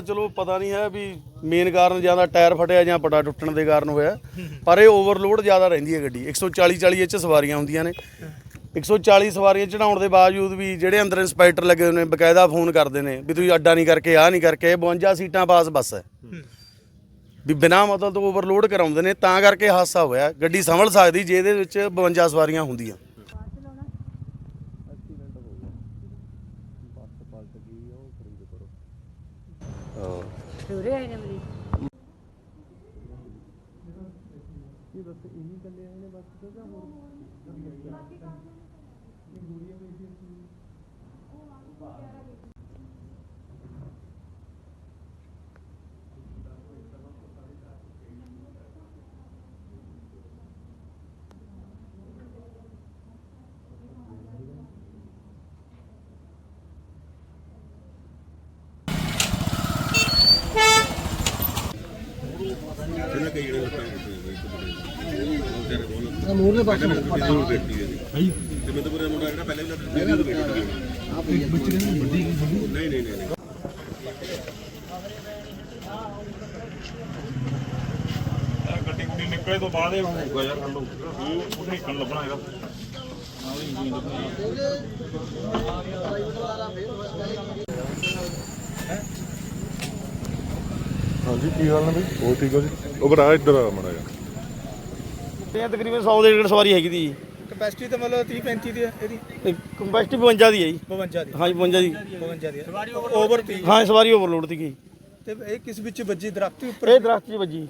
ਚਲੋ ਪਤਾ ਨਹੀਂ ਹੈ ਵੀ ਮੇਨ ਕਾਰਨ ਜਾਂ ਤਾਂ ਟਾਇਰ ਫਟਿਆ ਜਾਂ ਪਟਾ ਟੁੱਟਣ ਦੇ ਕਾਰਨ ਹੋਇਆ। ਪਰ ਇਹ ਓਵਰਲੋਡ ਜ਼ਿਆਦਾ ਰਹਿੰਦੀ ਹੈ ਗੱਡੀ। 140 40 ਚ ਸਵਾਰੀਆਂ ਹੁੰਦੀਆਂ ਨੇ। 140 ਸਵਾਰੀਆਂ ਚੜਾਉਣ ਦੇ ਬਾਵਜੂਦ ਵੀ ਜਿਹੜੇ ਅੰਦਰ ਇੰਸਪੈਕਟਰ ਲੱਗੇ ਹੋਏ ਨੇ, ਬਕਾਇਦਾ ਫੋਨ ਕਰਦੇ ਨੇ ਵੀ ਤੁਸੀਂ ਅੱਡਾ ਨਹੀਂ ਕਰਕੇ, ਆਹ ਨਹੀਂ ਕਰਕੇ, ਇਹ 52 ਸੀਟਾਂ ਪਾਸ ਬੱਸ ਹੈ। ਵੀ ਬਿਨਾਂ ਮਤਲਬ ਤੋਂ ਓਵਰਲੋਡ ਕਰਾਉਂਦੇ ਨੇ, ਤਾਂ ਕਰਕੇ ਹਾਦਸਾ ਹੋਇਆ। ਗੱਡੀ ਸੰਭਲ ਸਕਦੀ ਜੇ ਇਹਦੇ ਵਿੱਚ 52 ਸਵਾਰੀਆਂ ਹੁੰਦੀਆਂ। ਪੂਰੇ ਆਏ ਨੇ ਮਰੀਜ਼ ਗੱਡੀ ਗੁੱਡੀ ਨਿਕਲੇ ਤੋਂ ਬਾਅਦ ਇਹ ਹੋਊਗਾ ਯਾਰ ਹੱਲ ਹੋਊਗਾ ਉਹ ਉਹ ਨਿਕਲਣ ਲੱਭਣਾ ਹੈਗਾ ਹਾਂਜੀ ਕੀ ਹਾਲ ਨੇ ਬਈ? ਉਹ ਠੀਕ ਹੋ ਜੀ? ਉਹ ਬਰਾ ਇੱਧਰ ਆ ਮੜਾ ਜਾ ਇਹ ਤਕਰੀਬਨ 100 ਦੇ ਡੇਢ ਸਵਾਰੀ ਹੈਗੀ ਦੀ। ਕਪੈਸਿਟੀ ਤਾਂ ਮਤਲਬ 30 35 ਦੀ ਹੈ ਇਹਦੀ। ਕੰਪੈਸਟੀ 52 ਦੀ ਹੈ ਜੀ। 52 ਦੀ। ਹਾਂਜੀ 52 ਦੀ। 52 ਦੀ ਸਵਾਰੀ ਓਵਰ 30 ਹਾਂ ਸਵਾਰੀ ਓਵਰਲੋਡ ਦੀ ਗਈ ਤੇ ਇਹ ਕਿਸ ਵਿੱਚ ਵੱਜੀ? ਦਰਖਤ ਉੱਪਰ? ਇਹ ਦਰਖਤ 'ਚ ਵੱਜੀ।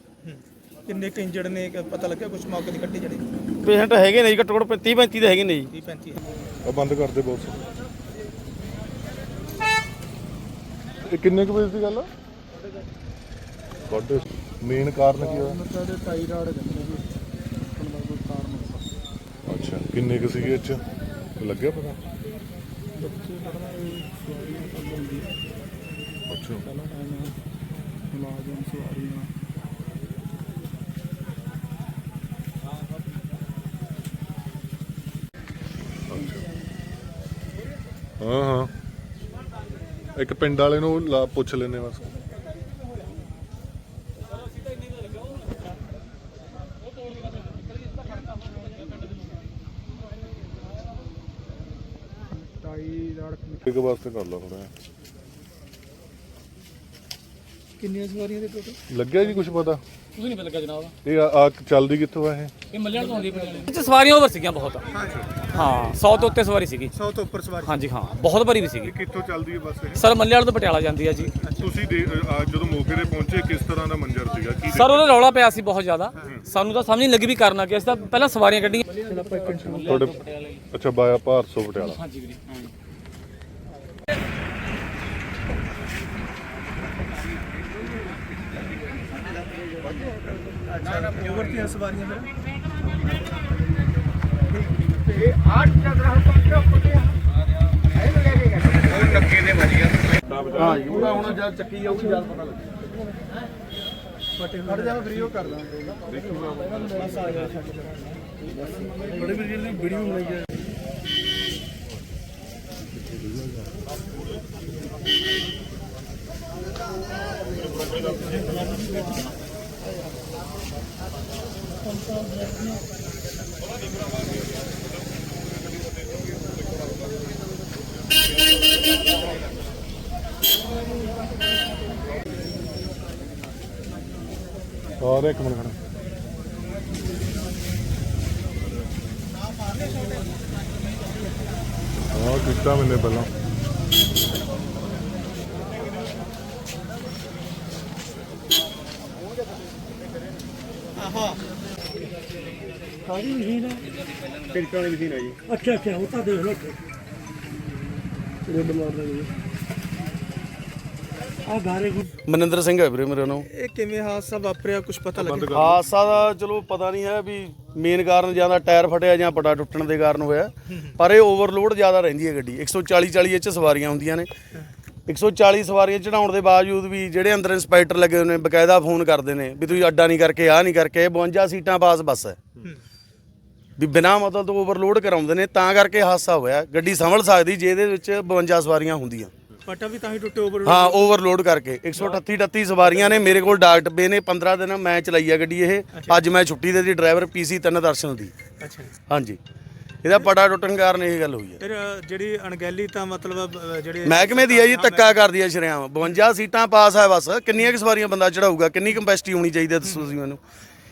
ਕਿੰਨੇ ਕੁ ਇੰਜਰਡ ਨੇ? ਪਤਾ ਲੱਗਿਆ ਕੁਝ ਮੌਕੇ ਦੀ ਕੱਟੀ ਜੜੀ ਪੇਸ਼ੈਂਟ ਹੈਗੇ ਨੇ ਜੀ ਘੱਟੋ ਘੱਟ 30 35 ਦੇ ਹੈਗੇ ਨੇ ਜੀ। 30 35 ਆ ਬੰਦ ਕਰ ਦੇ ਬਹੁਤ ਇਹ ਕਿੰਨੇ ਕੁ ਵਜੇ ਦੀ ਗੱਲ ਆ? ਤੁਹਾਡੇ ਮੇਨ ਕਾਰਨ ਕੀ ਹੋਇਆ ਸਾਡੇ ਟਾਈ ਰਾੜ ਅੱਛਾ ਕਿੰਨੇ ਕੁ ਸੀਗੇ ਇਹ ਚ ਲੱਗਿਆ ਪਤਾ ਅੱਛਾ। ਮੁਲਾਜ਼ਮ ਸਵਾਰੀਆਂ। ਹਾਂ ਹਾਂ। ਇੱਕ ਪਿੰਡ ਵਾਲੇ ਨੂੰ ਲਾ- ਪੁੱਛ ਲੈਨੇ ਬਸ। ਇੱਕ ਵਾਸਤੇ ਕਰ ਲਾ ਥੋੜਾ ਕਿੰਨੀਆਂ ਸਵਾਰੀਆਂ ਦੇ ਟੋਟਲ ਲੱਗਿਆ ਜੀ ਕੁਝ ਪਤਾ? ਕੁਝ ਨਹੀਂ ਪਤਾ ਲੱਗਾ ਜਨਾਬ ਇਹ ਆ ਆ ਚੱਲਦੀ ਕਿੱਥੋਂ ਆ ਇਹ? ਇਹ ਮੱਲਿਆਣ ਤੋਂ ਆਉਂਦੀ ਪਟਿਆਲੇ। ਵਿੱਚ ਸਵਾਰੀਆਂ ਓਵਰ ਸੀਗੀਆਂ ਬਹੁਤ। ਹਾਂ 100 ਤੋਂ ਉੱਤੇ ਸਵਾਰੀ ਸੀਗੀ। 100 ਤੋਂ ਉੱਪਰ ਸਵਾਰੀ। ਹਾਂਜੀ ਹਾਂ ਬਹੁਤ ਭਰੀ ਵੀ ਸੀਗੀ। ਕਿੱਥੋਂ ਚੱਲਦੀ ਹੈ ਬੱਸ ਇਹ? ਸਰ ਮੱਲਿਆਣ ਤੋਂ ਪਟਿਆਲਾ ਜਾਂਦੀ ਆ ਜੀ। ਤੁਸੀਂ ਦੇ- ਆ ਜਦੋਂ ਮੌਕੇ ਤੇ ਪਹੁੰਚੇ ਕਿਸ ਤਰ੍ਹਾਂ ਦਾ ਮੰਜ਼ਰ ਸੀਗਾ? ਕੀ ਸਰ ਉਹਦਾ ਰੌਲਾ ਪਿਆ ਸੀ ਬਹੁਤ ਜ਼ਿਆਦਾ। ਸਾਨੂੰ ਤਾਂ ਸਮਝ ਨਹੀਂ ਲੱਗੀ ਵੀ ਕਰਨਾ ਕੀ। ਅਸੀਂ ਤਾਂ ਪਹਿਲਾਂ ਸਵਾਰੀਆਂ ਕੱਢੀਆਂ। ਤੁਹਾਡੇ ਅੱਛਾ ਬਾਇਆ ਭਾਰਸੋ ਪਟਿਆਲਾ। ਹਾਂਜੀ ਵੀਰੇ। ਓਵਰ ਦੀਆਂ ਸਵਾਰੀਆਂ ਫਿਰ ਹਾਂ ਜੀ ਉਹਦਾ ਹੁਣ ਜਦ ਚੱਕੀ ਜਾਊਗੀ ਜਦ ਪਤਾ ਲੱਗੂ। ਫਟ ਜਾ ਫ੍ਰੀ ਉਹ ਕਰ ਦਾਂਗੇ। ਬੜੇ ਵੀਰ ਜੀ ਵੀਡੀਓ ਬਣਾਈ ਹੈ। ਔਰ ਇੱਕ ਮਿੰਟ ਖੜਾ। ਹਾਂ ਕੀਤਾ ਮੈਨੇ ਪਹਿਲਾਂ। ਟਿਕਟਾਂ ਵਾਲੀ ਮਸ਼ੀਨ ਹੈ ਜੀ? ਅੱਛਾ ਅੱਛਾ ਉਹ ਤਾਂ ਦੇਖ ਲਓ। ਰੈੱਡ ਮਾਰਦਾ ਜੀ ਮਨਿੰਦਰ ਸਿੰਘ ਹੈ ਵੀਰੇ ਮੇਰੇ ਨਾਮ। ਇਹ ਕਿਵੇਂ ਹਾਦਸਾ ਵਾਪਰਿਆ ਕੁਝ ਪਤਾ ਲੱਗਿਆ ਹਾਦਸਾ ਦਾ ਚਲੋ ਪਤਾ ਨਹੀਂ ਹੈ ਵੀ ਮੇਨ ਕਾਰਨ ਜਾਂ ਤਾਂ ਟਾਇਰ ਫਟਿਆ ਜਾਂ ਪਟਾ ਟੁੱਟਣ ਦੇ ਕਾਰਨ ਹੋਇਆ। ਪਰ ਇਹ ਓਵਰਲੋਡ ਜ਼ਿਆਦਾ ਰਹਿੰਦੀ ਹੈ ਗੱਡੀ। 140 40 ਚ ਸਵਾਰੀਆਂ ਹੁੰਦੀਆਂ ਨੇ। 140 ਸਵਾਰੀਆਂ ਚੜਾਉਣ ਦੇ ਬਾਵਜੂਦ ਵੀ ਜਿਹੜੇ ਅੰਦਰ ਇੰਸਪੈਕਟਰ ਲੱਗੇ ਹੋਏ ਨੇ ਬਕਾਇਦਾ ਫੋਨ ਕਰਦੇ ਨੇ ਵੀ ਤੁਸੀਂ ਅੱਡਾ ਨਹੀਂ ਕਰਕੇ ਆਹ ਨਹੀਂ ਕਰਕੇ ਇਹ 52 ਸੀਟਾਂ ਪਾਸ ਬੱਸ ਹੈ। ਵੀ ਬਿਨਾਂ ਮਤਲਬ ਤੋਂ ਓਵਰਲੋਡ ਕਰਾਉਂਦੇ ਨੇ ਤਾਂ ਕਰਕੇ ਹਾਦਸਾ ਹੋਇਆ। ਗੱਡੀ ਸੰਭਲ ਸਕਦੀ ਜੇ ਇਹਦੇ ਵਿੱਚ 52 ਸਵਾਰੀਆਂ ਹੁੰਦੀਆਂ। ਪਟਾ ਵੀ ਤਾਂ ਹੀ ਟੁੱਟੇ ਓਵਰ ਹਾਂ ਓਵਰਲੋਡ ਕਰਕੇ। 138 38 ਸਵਾਰੀਆਂ ਨੇ ਮੇਰੇ ਕੋਲ ਡਾਕ ਡੱਬੇ ਨੇ 15 ਦਿਨ ਮੈਂ ਚਲਾਈ ਆ ਗੱਡੀ ਇਹ। ਅੱਜ ਮੈਂ ਛੁੱਟੀ ਦੇ ਦੀ ਡਰਾਈਵਰ ਪੀਸੀ ਤਿੰਨ ਦਰਸ਼ਨ ਦੀ। ਅੱਛਾ ਜੀ। ਹਾਂਜੀ। ਇਹਦਾ ਪੜਾ ਟੁੱਟਣ ਕਾਰਨ ਇਹ ਗੱਲ ਹੋਈ ਹੈ ਫਿਰ ਜਿਹੜੀ ਅਣਗਹਿਲੀ ਤਾਂ ਮਤਲਬ ਜਿਹੜੇ ਮਹਿਕਮੇ ਦੀ ਹੈ ਜੀ ਧੱਕਾ ਕਰਦੀ ਹੈ ਸ਼ਰਿਆਮ। 52 ਸੀਟਾਂ ਪਾਸ ਹੈ ਬਸ। ਕਿੰਨੀਆਂ ਕੁ ਸਵਾਰੀਆਂ ਬੰਦਾ ਚੜਾਊਗਾ? ਕਿੰਨੀ ਕੰਪੈਸਿਟੀ ਹੋਣੀ ਚਾਹੀਦੀ ਹੈ ਦੱਸੋ ਤੁਸੀਂ ਮੈਨੂੰ?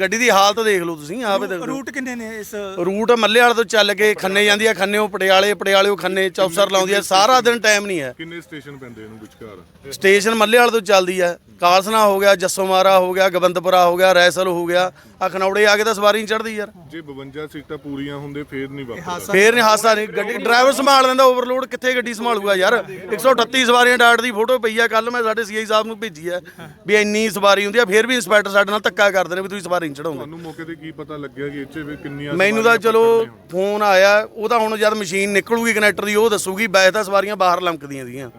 ਗੱਡੀ ਦੀ ਹਾਲਤ ਦੇਖ ਲਓ ਤੁਸੀਂ ਆਪੇ ਦੇਖ ਲਓ। ਰੂਟ ਕਿੰਨੇ ਨੇ ਇਸ? ਰੂਟ ਮੱਲੇ ਵਾਲੇ ਤੋਂ ਚੱਲ ਕੇ ਖੰਨੇ ਜਾਂਦੀ ਆ ਖੰਨੇੋਂ ਪਟਿਆਲੇ ਪਟਿਆਲੇੋਂ ਖੰਨੇ ਚੌਪਸਰ ਲਾਉਂਦੀ ਆ ਸਾਰਾ ਦਿਨ ਟਾਈਮ ਨਹੀਂ ਹੈ। ਕਿੰਨੇ ਸਟੇਸ਼ਨ ਪੈਂਦੇ ਇਹਨੂੰ ਵਿਚਕਾਰ? ਸਟੇਸ਼ਨ ਮੱਲੇ ਵਾਲੇ ਤੋਂ ਚੱਲਦੀ ਆ। ਕਾਲਸਨਾ ਹੋ ਗਿਆ ਜੱਸੋ ਮਾਰਾ ਹੋ ਗਿਆ ਗਵੰਦਪੁਰਾ ਹੋ ਗਿਆ ਰੈਸਲ ਹੋ ਗਿਆ ਆ ਖਨੌੜੇ ਆ ਕੇ ਤਾਂ ਸਵਾਰੀ ਨਹੀਂ ਚੜਦੀ ਯਾਰ। ਜੇ 52 ਸੀਟਾਂ ਪੂਰੀਆਂ ਹੁੰਦੇ ਫੇਰ ਨਹੀਂ ਵਾਪਰਦਾ ਫੇਰ ਨਹੀਂ ਹਾਸਾ ਨਹੀਂ ਗੱਡੀ ਡਰਾਈਵਰ ਸੰਭਾਲ ਲੈਂਦਾ ਓਵਰਲੋਡ ਕਿੱਥੇ ਗੱਡੀ ਸੰਭਾਲੂਗਾ ਯਾਰ? 138 ਸਵਾਰੀਆਂ ਡਾਟ ਦੀ ਫੋਟੋ ਪਈ ਆ ਕੱਲ ਮੈਂ ਸਾਡੇ ਸੀਆਈ ਸਾਹਿਬ ਨੂੰ ਭੇਜੀ ਆ ਵੀ ਇੰਨੀ ਸਵਾਰੀ ਹੁੰਦੀ ਆ ਫੇਰ ਵੀ ਇੰਸਪੈਕਟਰ ਸਾਡੇ ਨਾਲ ਧੱਕਾ ਕਰਦੇ ਨੇ ਵੀ ਤੁਸੀਂ ਸਵਾਰੀ ਨਹੀਂ ਚੜਾਉਂਦੇ ਤੁਹਾਨੂੰ ਮੌਕੇ ਤੇ ਕੀ ਪਤਾ ਲੱਗਿਆ ਕਿ ਇੱਥੇ ਵੀ ਕਿੰਨੀਆਂ ਮੈਨੂੰ ਤਾਂ ਚਲੋ? ਫੋਨ ਆਇਆ ਉਹ ਤਾਂ ਹੁਣ ਜਦ ਮਸ਼ੀਨ ਨਿਕਲੂਗੀ ਕਨੈਕਟਰ ਦੀ ਉਹ ਦੱਸੂਗੀ ਵੈਸੇ ਤਾਂ ਸਵਾਰੀਆਂ ਬਾਹਰ ਲੰਕਦੀਆਂ ਸੀਗੀਆਂ।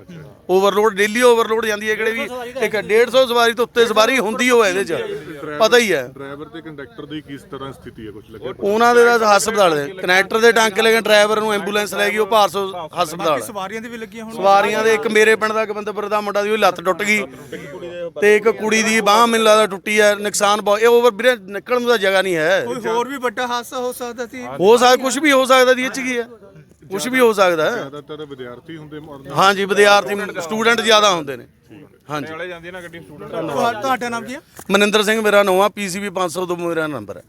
ਓਵਰਲੋਡ ਡੇਲੀ ਓਵਰਲੋਡ ਜਾਂਦੀ ਹੈ ਕਿਹੜੇ ਵੀ ਇੱਕ 150 ਸਵਾਰੀ ਤੋਂ ਉੱਤੇ ਸਵਾਰੀ ਹੁੰਦੀ ਹੋਵੇ ਇਹਦੇ 'ਚ। ਪਤਾ ਹੀ ਹੈ। ਡਰਾਈਵਰ ਤੇ ਕੰਡਕਟਰ ਦੀ ਕਿਸ ਤਰ੍ਹਾਂ ਸਥਿਤੀ ਹੈ? ਕੁਝ ਲੱਗਿਆ ਉਹਨਾਂ ਦੇ ਤਾਂ ਹਸਪਤਾਲ ਦੇ ਕਨੈਕਟਰ ਦੇ ਟਾਂਕੇ ਲੈ ਕੇ ਡਰਾਈਵਰ ਨੂੰ ਐਂਬੂਲੈਂਸ ਲੈ ਗਈ ਉਹ ਭਾਰਸੋ ਹਸਪਤਾਲ। ਸਵਾਰੀਆਂ ਦੀ ਵੀ ਲੱਗੀਆਂ ਹੁਣ ਸਵਾਰੀਆਂ ਦੇ ਇੱਕ ਮੇਰੇ ਪਿੰਡ ਦਾ ਗਵੰਦਪੁਰ ਦਾ ਮੁੰਡਾ ਦੀ ਉਹ ਲੱਤ ਟੁੱਟ ਗਈ ਤੇ ਇੱਕ ਕੁੜੀ ਦੀ ਬਾਹ ਮੈਨੂੰ ਲੱਗਦਾ ਟੁੱਟੀ ਹੈ ਨੁਕਸਾਨ ਬਹੁਤ ਇਹ ਓਵਰ ਵੀਰੇ ਨਿਕਲਣ ਨੂੰ ਤਾਂ ਜਗ੍ਹਾ ਨਹੀਂ ਹੈ। ਕੋਈ ਹੋਰ ਵੀ ਵੱਡਾ ਹਾਦਸਾ ਹੋ ਸਕਦਾ ਸੀ? ਹੋ ਸਕਦਾ ਕੁਝ ਵੀ ਹੋ ਸਕਦਾ ਦੀ ਇਹ ਚ ਕੀ ਹੈ? ਕੁਝ ਵੀ ਹੋ ਸਕਦਾ ਹੈ। ਜ਼ਿਆਦਾਤਰ ਵਿਦਿਆਰਥੀ ਹੁੰਦੇ ਹਾਂਜੀ ਵਿਦਿਆਰਥੀ ਸਟੂਡੈਂਟ ਜ਼ਿਆਦਾ ਹੁੰਦੇ ਨੇ। ਹਾਂਜੀ। ਚਲੇ ਜਾਂਦੀ ਹੈ ਨਾ ਗੱਡੀ ਸਟੂਡੈਂਟ ਤੁਹਾ- ਤੁਹਾਡਾ ਨਾਮ ਕੀ ਹੈ? ਮਨਿੰਦਰ ਸਿੰਘ ਮੇਰਾ ਨਵਾਂ ਪੀਸੀਬੀ 500 ਤੋਂ ਮੇਰਾ ਨੰਬਰ ਹੈ।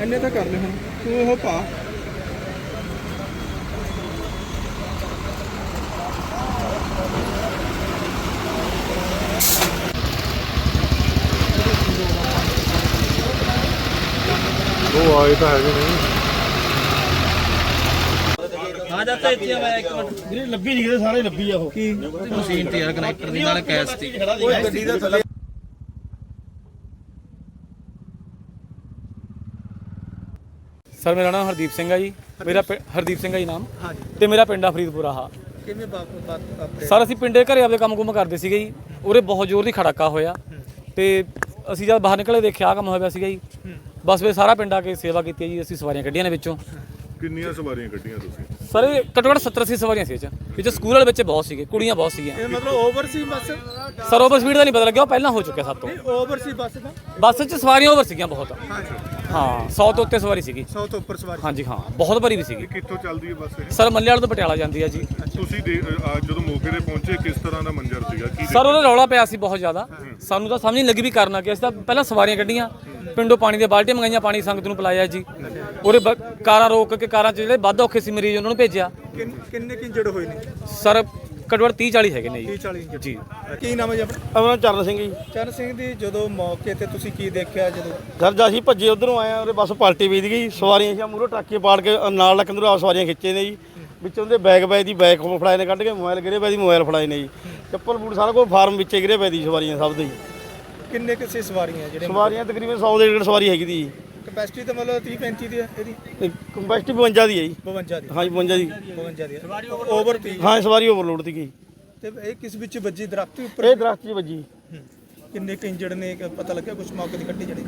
ਐਨੇ ਤਾਂ ਕਰ ਲੈ ਹੁਣ ਤੂੰ ਉਹ ਪਾ। ਉਹ ਆਏ ਤਾਂ ਹੈਗੇ ਨੇ। ਵੀਰੇ ਲੱਭੀ ਨਹੀਂ ਕਿਤੇ ਸਾਰੇ ਲੱਭੀ ਆ ਉਹ। ਕੀ? ਮਸ਼ੀਨ ਤੇ ਯਾਰ ਕਨੈਕਟਰ ਦੀ ਨਾਲ ਕੈਸ ਤੇ। ਗੱਡੀ ਦਾ ਥੱਲੇ ਸਰ ਮੇਰਾ ਨਾਮ ਹਰਦੀਪ ਸਿੰਘ ਹੈ ਜੀ। ਮੇਰਾ ਪਿੰ- ਹਰਦੀਪ ਸਿੰਘ ਹੈ ਜੀ ਨਾਮ। ਹਾਂਜੀ ਤੇ ਮੇਰਾ ਪਿੰਡ ਆ ਫਰੀਦਪੁਰਾ ਹਾ ਕਿਵੇਂ ਬਾਤ ਬਾਤ ਆਪਣੇ ਸਰ ਅਸੀਂ ਪਿੰਡੇ ਘਰੇ ਆਪਦੇ ਕੰਮ ਕੁਮ ਕਰਦੇ ਸੀਗੇ ਜੀ। ਉਰੇ ਬਹੁਤ ਜ਼ੋਰ ਦੀ ਖੜਾਕਾ ਹੋਇਆ। ਤੇ ਅਸੀਂ ਜਦ ਬਾਹਰ ਨਿਕਲੇ ਦੇਖਿਆ ਆਹ ਕੰਮ ਹੋਇਆ ਪਿਆ ਸੀਗਾ ਜੀ। ਬਸ ਵੇ ਸਾਰਾ ਪਿੰਡ ਆ ਕੇ ਸੇਵਾ ਕੀਤੀ ਹੈ ਜੀ ਅਸੀਂ ਸਵਾਰੀਆਂ ਕੱਢੀਆਂ ਨੇ ਵਿੱਚੋਂ। ਕਿੰਨੀਆਂ ਸਵਾਰੀਆਂ ਕੱਢੀਆਂ ਤੁਸੀਂ? ਸਰ ਇਹ ਘੱਟੋ ਘੱਟ 70 80 ਸਵਾਰੀਆਂ ਸੀ ਇਹ ਚ। ਵਿੱਚ ਸਕੂਲ ਵਾਲੇ ਬੱਚੇ ਬਹੁਤ ਸੀਗੇ ਕੁੜੀਆਂ ਬਹੁਤ ਸੀਗੀਆਂ। ਇਹ ਮਤਲਬ ਓਵਰ ਸੀ ਬੱਸ? ਸਰ ਓਵਰ ਸਪੀਡ ਦਾ ਨਹੀਂ ਪਤਾ ਲੱਗਿਆ ਉਹ ਪਹਿਲਾਂ ਹੋ ਚੁੱਕਿਆ ਸਭ ਤੋਂ। ਓਵਰ ਸੀ ਬੱਸ ਦਾ? ਬੱਸ 'ਚ ਸਵਾਰੀਆਂ ਓਵਰ ਸੀਗੀਆਂ ਬਹੁਤ। ਹਾਂ 100 ਤੋਂ ਉੱਤੇ ਸਵਾਰੀ ਸੀਗੀ। 100 ਤੋਂ ਉੱਪਰ ਸਵਾਰੀ। ਹਾਂਜੀ ਹਾਂ ਬਹੁਤ ਭਰੀ ਵੀ ਸੀਗੀ। ਕਿੱਥੋਂ ਚੱਲਦੀ ਹੈ ਬੱਸ ਇਹ? ਸਰ ਮੱਲੇ ਵਾਲੇ ਤੋਂ ਪਟਿਆਲਾ ਜਾਂਦੀ ਹੈ ਜੀ। ਤੁਸੀਂ ਦੇ- ਅ, ਆ ਜਦੋਂ ਮੌਕੇ ਤੇ ਪਹੁੰਚੇ ਕਿਸ ਤਰ੍ਹਾਂ ਦਾ ਮੰਜ਼ਰ ਸੀਗਾ? ਕੀ ਸਰ ਉਹਦਾ ਰੌਲਾ ਪਿਆ ਸੀ ਬਹੁਤ ਜ਼ਿਆਦਾ। ਸਾਨੂੰ ਤਾਂ ਸਮਝ ਨਹੀਂ ਲੱਗੀ ਵੀ ਕਰਨਾ ਕੀ ਅਸੀਂ ਤਾਂ ਪਹਿਲਾਂ ਸਵਾਰੀਆਂ ਕੱਢੀਆਂ। ਪਿੰਡੋਂ ਪਾਣੀ ਦੀਆਂ ਬਾਲਟੀਆਂ ਮੰਗਾਈਆਂ ਪਾਣੀ ਸੰਗਤ ਨੂੰ ਪਿਲਾਇਆ ਜੀ। ਉਹਦੇ ਬ- ਕਾਰਾਂ ਰੋਕ ਕੇ ਕਾਰਾਂ 'ਚ ਜਿਹੜੇ ਵੱਧ ਔਖੇ ਸੀ ਮਰੀਜ਼ ਉਹਨਾਂ ਨੂੰ ਭੇਜਿਆ। ਕਿੰਨ- ਕਿੰਨੇ ਕਿੰਜੜ ਹੋਏ ਨੇ? ਸਰ ਘੱਟੋ ਘੱਟ 30 40 ਹੈਗੇ ਨੇ 30 ਜੀ 40 ਇੰਜੜ ਜੀ। ਕੀ ਨਾਮ ਹੈ ਜੀ ਆਪਣਾ? ਆਪਣਾ ਚਰਨ ਸਿੰਘ ਜੀ। ਚਰਨ ਸਿੰਘ ਦੀ ਜਦੋਂ ਮੌਕੇ ਤੇ ਤੁਸੀਂ ਕੀ ਦੇਖਿਆ ਜਦੋਂ? ਸਰ ਜਦ ਅਸੀਂ ਭੱਜੇ ਉਧਰੋਂ ਆਏ ਆ ਉਹਦੇ ਬੱਸ ਪਲਟੀ ਵੀਦ ਗਈ ਸਵਾਰੀਆਂ ਸੀ ਮੂਹਰੋਂ ਟਰੱਕੇ ਪਾੜ ਕੇ ਨਾਲ ਲੱਕ ਆ ਸਵਾਰੀਆਂ ਖਿੱਚੇ ਨੇ ਜੀ। ਵਿੱਚੋਂ ਦੇ ਬੈਗ ਬੈਗ ਦੀ ਬੈਗ ਫੜਾਏ ਨੇ ਕੱਢ ਕੇ ਮੋਬਾਈਲ ਗਿਰੇ ਪਏ ਦੀ ਮੋਬਾਈਲ ਫੜਾਏ ਨੇ ਜੀ। ਚੱਪਲ ਬੂਟ ਸਾਰਾ ਕੁਝ ਫਾਰਮ ਵਿੱਚੇ ਗਿਰੇ ਪਏ ਦੀ ਸਵਾਰੀਆਂ ਸਭ ਦੇ ਜੀ। ਕਿੰਨੇ ਕਿਸੇ ਸਵਾਰੀਆਂ ਜਿਹੜੇ ਸਵਾਰੀਆਂ ਤਕਰੀਬਨ 100 ਦੇ ਡੇਢ ਸਵਾਰੀ ਹੈਗੀ ਦੀ ਕਪੈਸਿਟੀ ਤਾਂ ਮਤਲਬ 30 35 ਦੀ ਹੈ ਇਹਦੀ? ਕੰਪੈਸਟੀ 52 ਦੀ ਹੈ ਜੀ। 52 ਦੀ। ਹਾਂਜੀ 52 ਦੀ। 52 ਦੀ ਹੈ। ਓਵਰ 30 ਹਾਂ ਸਵਾਰੀ ਓਵਰਲੋਡ ਸੀ ਗਈ ਤੇ ਇਹ ਕਿਸ ਵਿੱਚ ਵੱਜੀ ਦਰਖਤ ਉੱਪਰ? ਇਹ ਦਰਖਤ 'ਚ ਵੱਜੀ। ਹੂੰ। ਕਿੰਨੇ ਕੁ ਇੰਜੜ ਨੇ ਕਿ ਪਤਾ ਲੱਗਿਆ ਕੁਝ ਮੌਕੇ ਦੀ ਕੱਟੀ ਜਿਹੜੇ?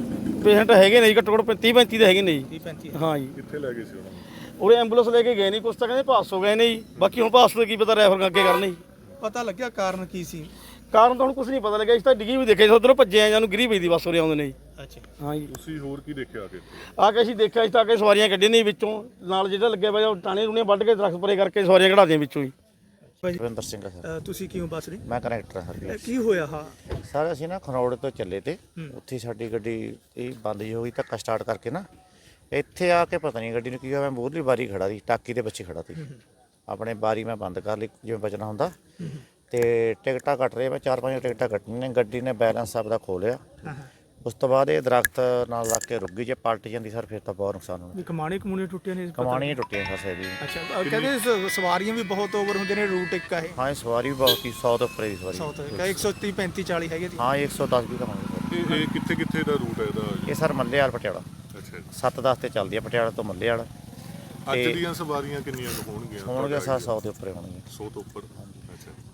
ਪੇਸ਼ੈਂਟ ਹੈਗੇ ਨੇ ਜੀ ਘੱਟੋ ਘੱਟ 30 35 ਦੇ ਹੈਗੇ ਨੇ ਜੀ। 30 35 ਹਾਂ ਜੀ। ਕਿੱਥੇ ਲੈ ਗਏ ਸੀ ਉਹਨਾਂ ਨੂੰ? ਉਹਦੇ ਐਂਬੂਲੈਂਸ ਲੈ ਕੇ ਗਏ ਨਹੀਂ ਕੁਛ ਤਾਂ ਕਹਿੰਦੇ ਪਾਸ ਹੋ ਗਏ ਨੇ ਜੀ। ਬਾਕੀ ਹੁਣ ਪਾਸ ਤੋਂ ਕੀ ਪਤਾ ਰੈਫਰ ਅੱਗੇ ਕਰਨੇ ਜੀ। ਪਤਾ ਲੱਗਿਆ ਕਾਰਨ ਕੀ ਸੀ? ਕਾਰਨ ਤਾਂ ਹੁਣ ਕੁਝ ਨਹੀਂ ਪਤਾ ਲੱਗਿਆ ਇਸ ਤਾਂ ਡਿੱਗੀ ਵੀ ਦੇਖਿਆ ਉਧਰੋਂ ਭੱਜੇ ਆ ਜਾਨੂੰ ਗਿਰੀ ਪਈ ਦੀ ਬੱਸ ਉਰੇ ਆਉਂਦੇ ਨੇ ਜੀ। ਅੱਛਾ। ਹਾਂ ਜੀ। ਤੁਸੀਂ ਹੋਰ ਕੀ ਦੇਖਿਆ ਕਿ ਆ ਕੇ ਅਸੀਂ ਦੇਖਿਆ ਇਸ ਤਾਂ ਆ ਕੇ ਸਵਾਰੀਆਂ ਕੱਢੀਆਂ ਨੇ ਵਿੱਚੋਂ ਨਾਲ ਜਿਹੜਾ ਲੱਗਿਆ ਪਿਆ ਉਹ ਟਾਣੇ ਰੂਣੇ ਵੱਢ ਕੇ ਦਰਖਤ ਪਰੇ ਕਰਕੇ ਸਵਾਰੀਆਂ ਕਢਾ ਦੀਆਂ ਵਿੱਚੋਂ ਹੀ। ਰਵਿੰਦਰ ਸਿੰਘ ਸਰ। ਅ, ਤੁਸੀਂ ਕਿਉਂ ਬੱਸ ਰਹੇ ਮੈਂ ਕਨੈਕਟਰ ਹਾਂ ਸਰ ਕੀ ਹੋਇਆ ਹਾਂ? ਸਰ ਅਸੀਂ ਨਾ ਖਰੋੜ ਤੋਂ ਚੱਲੇ ਤੇ ਉੱਥੇ ਸਾਡੀ ਗੱਡੀ ਇਹ ਬੰਦ ਜਿਹੀ ਹੋ ਗਈ ਧੱਕਾ ਸਟਾਰਟ ਕਰਕੇ ਨਾ ਇੱਥੇ ਆ ਕੇ ਪਤਾ ਨਹੀਂ ਗੱਡੀ ਨੂੰ ਕੀ ਹੋਇਆ ਮੈਂ ਮੂਹਰਲੀ ਬਾਰੀ ਖੜਾ ਸੀ ਟਾਕੀ ਦੇ ਪਿੱਛੇ ਖੜਾ ਸੀ। ਆਪਣੇ ਬਾਰੀ ਮੈਂ ਬੰਦ ਕਰ ਲਈ ਜਿਵੇਂ ਬਚਣਾ ਹੁੰਦਾ। ਤੇ ਟਿਕਟਾਂ ਕੱਟ ਰਹੇ ਮੈਂ ਚਾਰ ਪੰਜ ਟਿਕਟਾਂ ਕੱਟਣੀਆਂ ਨੇ ਗੱਡੀ ਨੇ ਬੈਲੈਂਸ ਆਪਦਾ ਖੋ ਲਿਆ। ਉਸ ਤੋਂ ਬਾਅਦ ਇਹ ਦਰਖਤ ਨਾਲ ਲੱਗ ਕੇ ਰੁਕ ਗਈ ਜੇ ਪਲਟ ਜਾਂਦੀ ਸਰ ਫਿਰ ਤਾਂ ਬਹੁਤ ਨੁਕਸਾਨ ਹੋਣਾ। ਕਮਾਣੇ ਕਮੂਣੇ ਟੁੱਟੇ ਨੇ ਕਮਾਣੀਆਂ ਟੁੱਟੀਆਂ ਫਸੇ ਦੀ ਅੱਛਾ ਕਹਿੰਦੇ ਸ- ਸਵਾਰੀਆਂ ਵੀ ਬਹੁਤ ਓਵਰ ਹੁੰਦੇ ਨੇ ਰੂਟ ਇੱਕ ਆ ਇਹ। ਹਾਂ ਇਹ ਸਵਾਰੀ ਵੀ ਬਹੁਤ ਹੀ 100 ਤੋਂ ਉੱਪਰ ਦੀ ਸਵਾਰੀ। ਸਾਊਥ ਕਾ 130 35 40 ਹੈਗੇ ਦੀ ਹਾਂ ਇਹ 110 ਵੀ ਕਮਾਂਗੇ ਇਹ ਇਹ ਕਿੱਥੇ ਕਿੱਥੇ ਦਾ ਰੂਟ ਹੈ ਇਹਦਾ? ਇਹ ਸਰ ਮੱਲੇ ਵਾਲ ਪਟਿਆਲਾ। ਅੱਛਾ ਜੀ। 7-10 ਤੇ ਚੱਲਦੀ ਆ ਪਟਿਆਲਾ ਤੋਂ ਮੱਲੇ ਵਾਲਾ ਅੱਜ ਤੇ- ਦੀਆਂ ਸਵਾਰੀਆਂ ਕਿੰਨੀਆਂ ਕੁ ਹੋਣਗੀਆਂ? ਹੋਣਗੇ ਸਰ 100 ਦੇ ਉੱਪਰ ਹੋਣਗੇ 100 ਤੋਂ ਉੱਪਰ।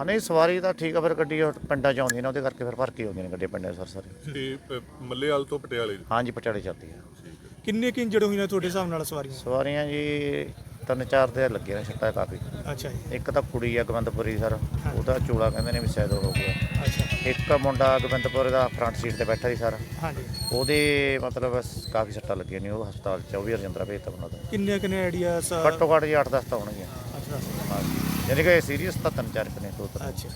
ਹਾਂ ਨਹੀਂ ਸਵਾਰੀ ਤਾਂ ਠੀਕ ਆ ਫਿਰ ਗੱਡੀ ਉਹ ਪਿੰਡਾਂ ਚ ਆਉਂਦੀ ਨੇ ਉਹਦੇ ਕਰਕੇ ਫਿਰ ਭਰ ਕੇ ਆਉਂਦੀਆਂ ਨੇ ਗੱਡੀਆਂ ਪਿੰਡਾਂ 'ਚ ਸਰ ਸਾਰੇ। ਤੇ ਮੱਲੇਵਾਲ ਤੋਂ ਪਟਿਆਲੇ ਹਾਂਜੀ ਪਟਿਆਲੇ ਚੱਲਦੀ ਆ। ਕਿੰਨੇ ਕਿ ਇੰਜਰਡ ਹੋਈਆਂ ਤੁਹਾਡੇ ਹਿਸਾਬ ਨਾਲ ਸਵਾਰੀਆਂ? ਸਵਾਰੀਆਂ ਜੀ ਤਿੰਨ ਚਾਰ ਤੇ ਲੱਗੇ ਨੇ ਛੱਟਾ ਕਾਫੀ। ਅੱਛਾ ਜੀ। ਇੱਕ ਤਾਂ ਕੁੜੀ ਆ ਗਵੰਦਪੁਰੀ ਸਰ ਉਹਦਾ ਚੂਲਾ ਕਹਿੰਦੇ ਨੇ ਵੀ ਉਹ ਹੋ ਗਿਆ। ਅੱਛਾ। ਇੱਕ ਮੁੰਡਾ ਗਵੰਦਪੁਰ ਦਾ ਫਰੰਟ ਸੀਟ ਤੇ ਬੈਠਾ ਸੀ ਸਰ। ਹਾਂਜੀ। ਉਹਦੇ ਮਤਲਬ ਸ- ਕਾਫੀ ਸੱਟਾਂ ਲੱਗੀਆਂ ਨੇ ਉਹ ਹਸਪਤਾਲ ਚ ਉਹ ਵੀ ਰਜਿੰਦਰਾ ਭੇਜਤਾ ਉਹਨਾਂ ਦਾ। ਕਿੰਨੇ ਕਿੰਨੇ ਆਈਡੀਆਸ ਘੱਟੋ ਘੱਟ ਜੀ 8-10 ਤਾਂ ਹੋਣਗੀਆਂ। ਅੱਛਾ ਹਾਂਜੀ। ਯਾਨੀ ਕਿ ਸੀਰੀਅਸ ਤਾਂ ਤਿੰਨ ਚਾਰ ਕੁ ਨੇ ਦੋ ਤਿੰਨ ਅੱਛਾ।